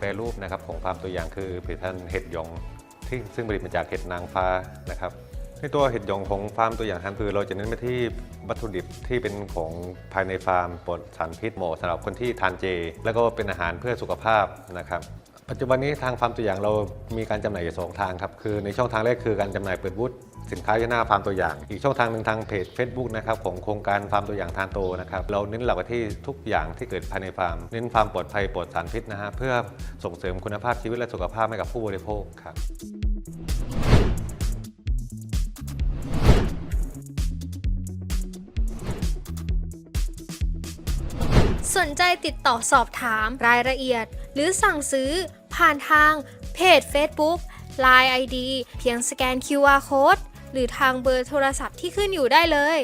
แปรูปนะครับของฟาร์มตัวอย่างคือผลิตภัณฑ์เห็ดยองที่ซึ่งผลิตมาจากเห็ดนางฟ้านะครับในตัวเห็ดยองของฟาร์มตัวอย่างทันคือเราจะเน้นไปที่วัตถุดิบที่เป็นของภายในฟาร์มปลอดสารพิษเหมาะสำหรับคนที่ทานเจ แล้วก็เป็นอาหารเพื่อสุขภาพนะครับ ปัจจุบันนี้ทางฟาร์มตัวอย่างเรามีการจำหน่ายอยู่สองทางครับคือในช่องทางแรกคือการจำหน่ายเปิดบูธสินค้าที่หน้าฟาร์มตัวอย่าง อีกช่องทางหนึ่งทางเพจ Facebook นะครับของโครงการฟาร์มตัวอย่างทานโตนะครับเราเน้นหลักที่ทุกอย่างที่เกิดภายในฟาร์มเน้นฟาร์มปลอดภัยปลอดสารพิษนะฮะเพื่อส่งเสริมคุณภาพชีวิตและสุขภาพให้กับผู้บริโภคครับ สนใจติดต่อสอบถามรายละเอียด หรือสั่งซื้อผ่านทางเพจ Facebook Line ID เพียงสแกน QR Code หรือทางเบอร์โทรศัพท์ที่ขึ้นอยู่ได้เลย